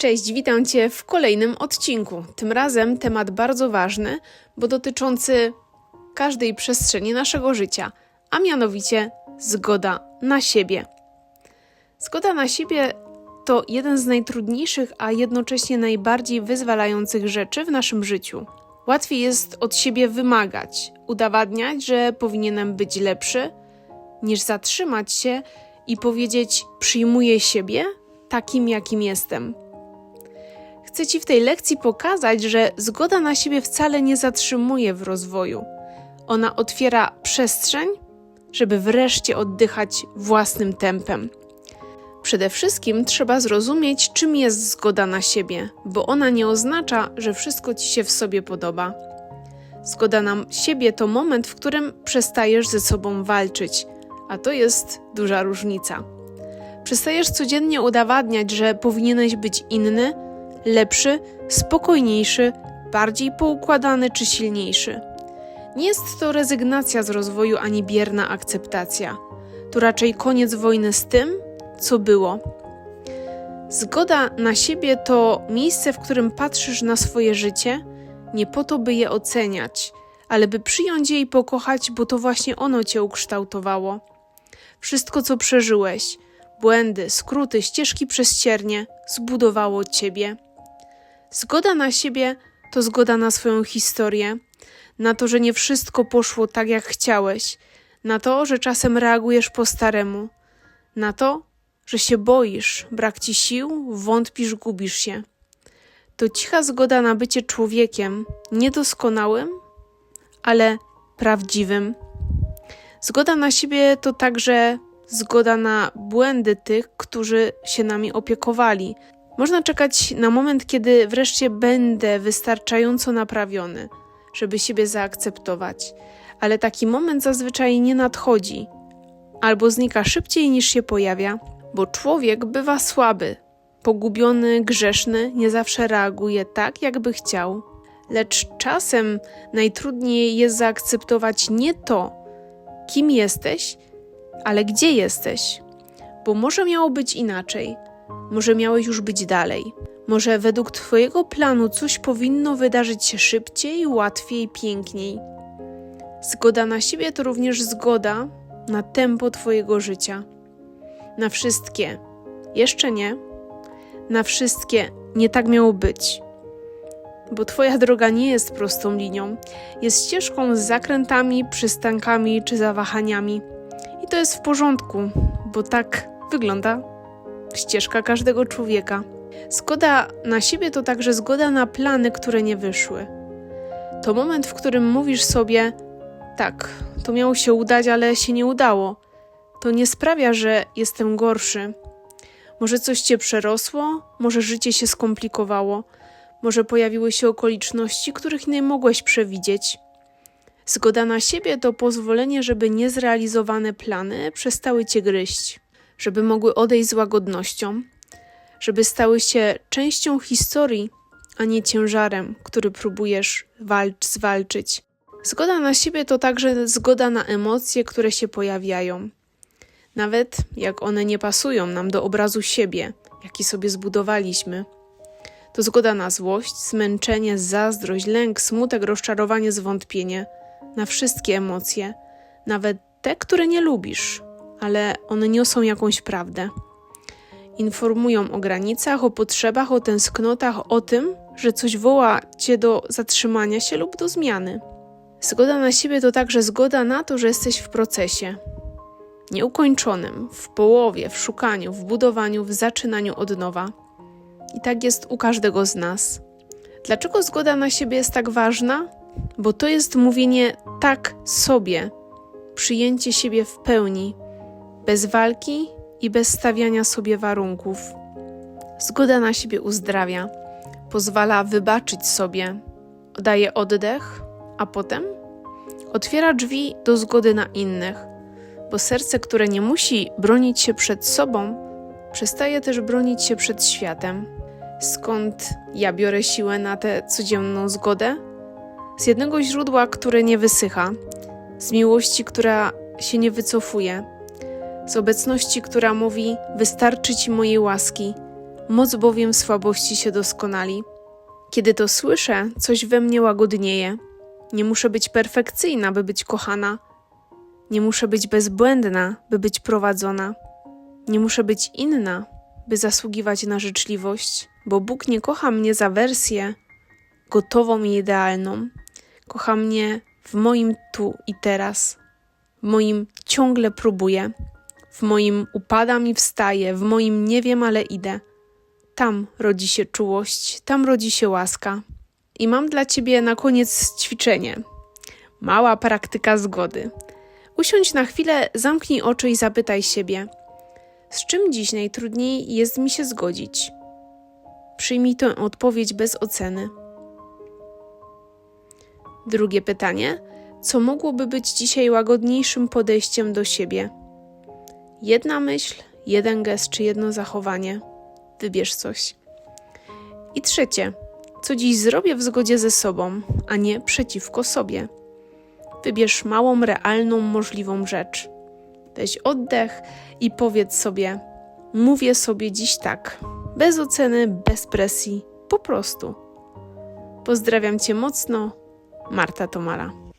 Cześć, witam Cię w kolejnym odcinku. Tym razem temat bardzo ważny, bo dotyczący każdej przestrzeni naszego życia, a mianowicie zgoda na siebie. Zgoda na siebie to jeden z najtrudniejszych, a jednocześnie najbardziej wyzwalających rzeczy w naszym życiu. Łatwiej jest od siebie wymagać, udowadniać, że powinienem być lepszy, niż zatrzymać się i powiedzieć: Przyjmuję siebie takim, jakim jestem. Chcę Ci w tej lekcji pokazać, że zgoda na siebie wcale nie zatrzymuje w rozwoju. Ona otwiera przestrzeń, żeby wreszcie oddychać własnym tempem. Przede wszystkim trzeba zrozumieć, czym jest zgoda na siebie, bo ona nie oznacza, że wszystko ci się w sobie podoba. Zgoda na siebie to moment, w którym przestajesz ze sobą walczyć, a to jest duża różnica. Przestajesz codziennie udowadniać, że powinieneś być inny, lepszy, spokojniejszy, bardziej poukładany czy silniejszy. Nie jest to rezygnacja z rozwoju ani bierna akceptacja. To raczej koniec wojny z tym, co było. Zgoda na siebie to miejsce, w którym patrzysz na swoje życie nie po to, by je oceniać, ale by przyjąć je i pokochać, bo to właśnie ono cię ukształtowało. Wszystko, co przeżyłeś, błędy, skróty, ścieżki przez ciernie, zbudowało ciebie. Zgoda na siebie to zgoda na swoją historię, na to, że nie wszystko poszło tak, jak chciałeś, na to, że czasem reagujesz po staremu, na to, że się boisz, brak ci sił, wątpisz, gubisz się. To cicha zgoda na bycie człowiekiem, niedoskonałym, ale prawdziwym. Zgoda na siebie to także zgoda na błędy tych, którzy się nami opiekowali. Można czekać na moment, kiedy wreszcie będę wystarczająco naprawiony, żeby siebie zaakceptować, ale taki moment zazwyczaj nie nadchodzi albo znika szybciej niż się pojawia, bo człowiek bywa słaby, pogubiony, grzeszny, nie zawsze reaguje tak, jakby chciał. Lecz czasem najtrudniej jest zaakceptować nie to, kim jesteś, ale gdzie jesteś. Bo może miało być inaczej, może miałeś już być dalej. Może według Twojego planu coś powinno wydarzyć się szybciej, łatwiej, piękniej. Zgoda na siebie to również zgoda na tempo Twojego życia. Na wszystkie jeszcze nie, na wszystkie nie tak miało być. Bo Twoja droga nie jest prostą linią, jest ścieżką z zakrętami, przystankami czy zawahaniami. I to jest w porządku, bo tak wygląda ścieżka każdego człowieka. Zgoda na siebie to także zgoda na plany, które nie wyszły. To moment, w którym mówisz sobie: Tak, to miało się udać, ale się nie udało. To nie sprawia, że jestem gorszy. Może coś cię przerosło, może życie się skomplikowało, może pojawiły się okoliczności, których nie mogłeś przewidzieć. Zgoda na siebie to pozwolenie, żeby niezrealizowane plany przestały cię gryźć, żeby mogły odejść z łagodnością, żeby stały się częścią historii, a nie ciężarem, który próbujesz walcz, zwalczyć. Zgoda na siebie to także zgoda na emocje, które się pojawiają. Nawet jak one nie pasują nam do obrazu siebie, jaki sobie zbudowaliśmy. To zgoda na złość, zmęczenie, zazdrość, lęk, smutek, rozczarowanie, zwątpienie, na wszystkie emocje, nawet te, które nie lubisz, ale one niosą jakąś prawdę. Informują o granicach, o potrzebach, o tęsknotach, o tym, że coś woła cię do zatrzymania się lub do zmiany. Zgoda na siebie to także zgoda na to, że jesteś w procesie. Nieukończonym, w połowie, w szukaniu, w budowaniu, w zaczynaniu od nowa. I tak jest u każdego z nas. Dlaczego zgoda na siebie jest tak ważna? Bo to jest mówienie tak sobie, przyjęcie siebie w pełni, bez walki i bez stawiania sobie warunków. Zgoda na siebie uzdrawia, pozwala wybaczyć sobie, daje oddech, a potem otwiera drzwi do zgody na innych, bo serce, które nie musi bronić się przed sobą, przestaje też bronić się przed światem. Skąd ja biorę siłę na tę codzienną zgodę? Z jednego źródła, które nie wysycha, z miłości, która się nie wycofuje, z obecności, która mówi: Wystarczy ci mojej łaski, moc bowiem słabości się doskonali. Kiedy to słyszę, coś we mnie łagodnieje. Nie muszę być perfekcyjna, by być kochana. Nie muszę być bezbłędna, by być prowadzona. Nie muszę być inna, by zasługiwać na życzliwość, bo Bóg nie kocha mnie za wersję gotową i idealną. Kocha mnie w moim tu i teraz, w moim ciągle próbuję, w moim upadam i wstaję, w moim nie wiem, ale idę. Tam rodzi się czułość, tam rodzi się łaska. I mam dla ciebie na koniec ćwiczenie. Mała praktyka zgody. Usiądź na chwilę, zamknij oczy i zapytaj siebie: z czym dziś najtrudniej jest mi się zgodzić? Przyjmij tę odpowiedź bez oceny. Drugie pytanie: co mogłoby być dzisiaj łagodniejszym podejściem do siebie? Jedna myśl, jeden gest czy jedno zachowanie. Wybierz coś. I trzecie: co dziś zrobię w zgodzie ze sobą, a nie przeciwko sobie? Wybierz małą, realną, możliwą rzecz. Weź oddech i powiedz sobie: Mówię sobie dziś tak, bez oceny, bez presji, po prostu. Pozdrawiam Cię mocno, Marta Tomala.